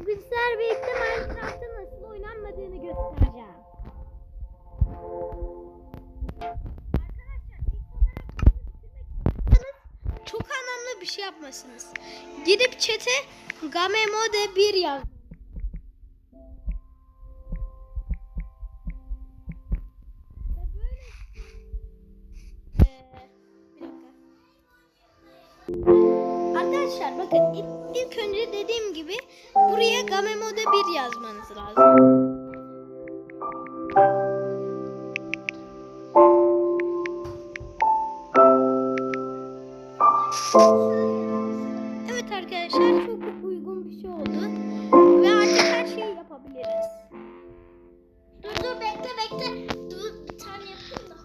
Bugün sizlerle birlikte Minecraft'ın nasıl oynanmadığını göstereceğim. Çok anlamlı bir şey yapmasınız. Gidip chat'e Gamemode 1 yaz. Böyle Ee, dakika. Arkadaşlar bakın ilk, ilk önce dediğim gibi buraya game mode 1 yazmanız lazım. Evet arkadaşlar çok uygun bir şey oldu. Ve artık her şeyi yapabiliriz. Dur dur bekle bekle. Dur bir tane yapayım da.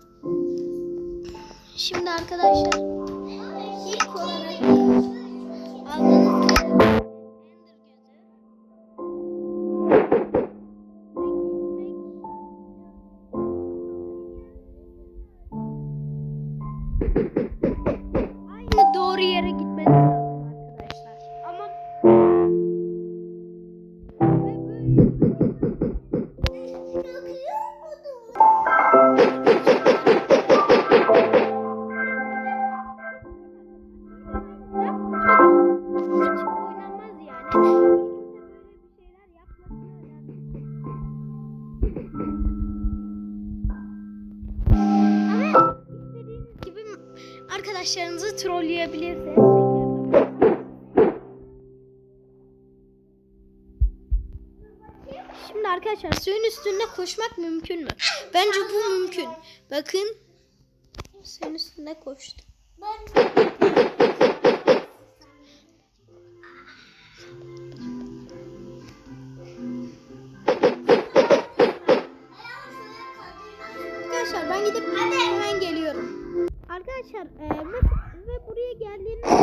Şimdi arkadaşlar arkadaşlarınızı trolleyebilirsiniz. Şimdi arkadaşlar suyun üstünde koşmak mümkün mü? Bence bu mümkün. Bakın suyun üstünde koştum. Arkadaşlar ben gidip hemen geliyorum. Arkadaşlar e, ve, buraya geldiğinizde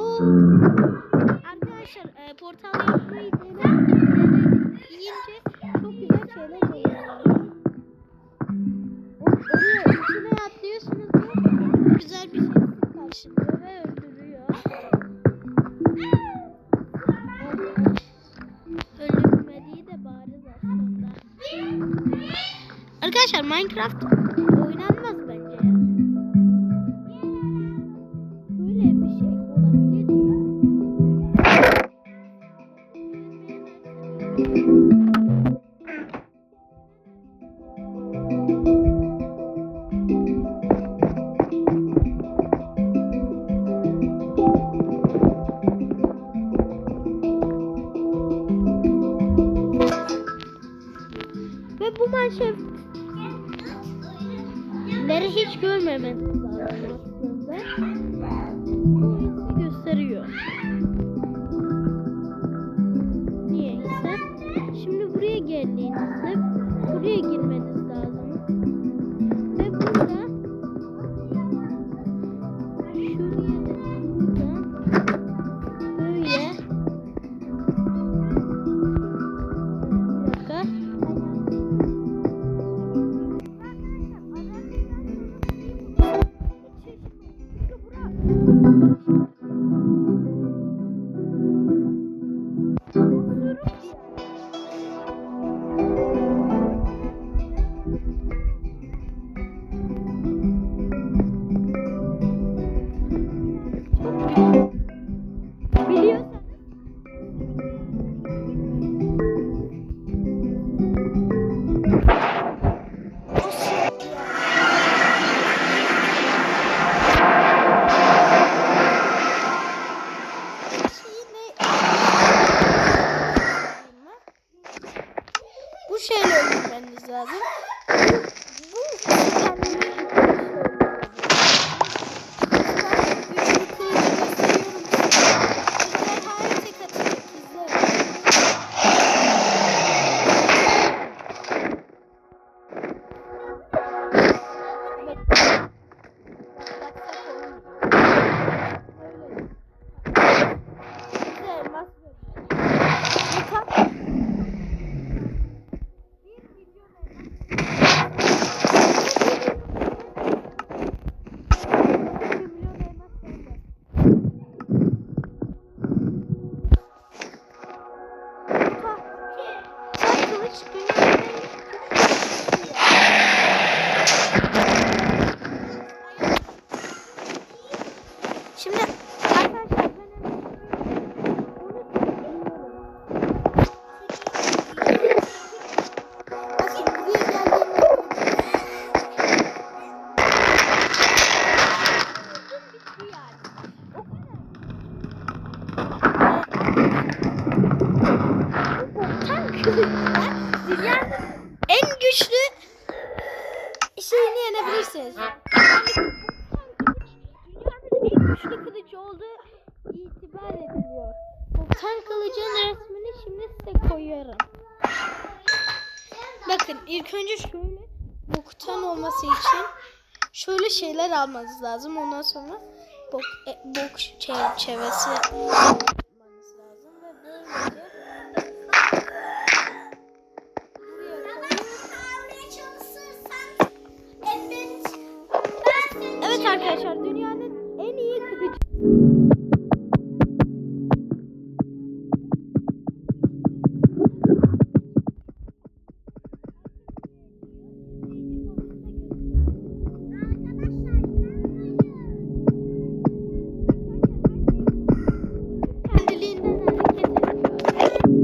o Arkadaşlar e, portal yapmayı denedim. Deyince çok güzel şeyler oluyor. Oraya üstüne atlıyorsunuz ve güzel bir şey karşılıyor ve öldürüyor. Öldürmediği de bariz aslında. Arkadaşlar Minecraft Ve bu manşetleri hiç görmemeniz lazım bu dünyanın en güçlü kılıcı olduğu itibar ediliyor. Boktan kılıcın resmini şimdi size koyuyorum. Bakın ilk önce şöyle boktan olması için şöyle şeyler almanız lazım. Ondan sonra bok, e, bok çerçevesi Kendiliğinden hareket ediyor.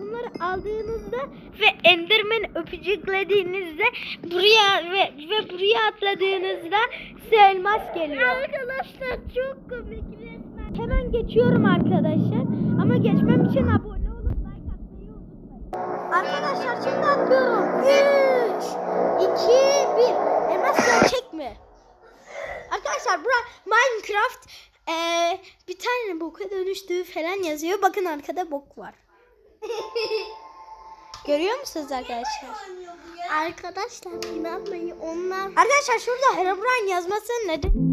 Bunları aldığınızda ve Enderman öpücüklediğinizde buraya ve, ve buraya atladığınızda size elmas geliyor. Arkadaşlar çok komik resmen. Hemen geçiyorum arkadaşlar. Ama geçmem için abone Arkadaşlar şimdi atlıyorum. 3, 2, 1. Elmas gerçek mi? Arkadaşlar bura Minecraft eee, bir tane boka dönüştüğü falan yazıyor. Bakın arkada bok var. Görüyor musunuz arkadaşlar? Arkadaşlar inanmayın onlar Arkadaşlar şurada Herobrine yazması neden?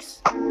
Boktan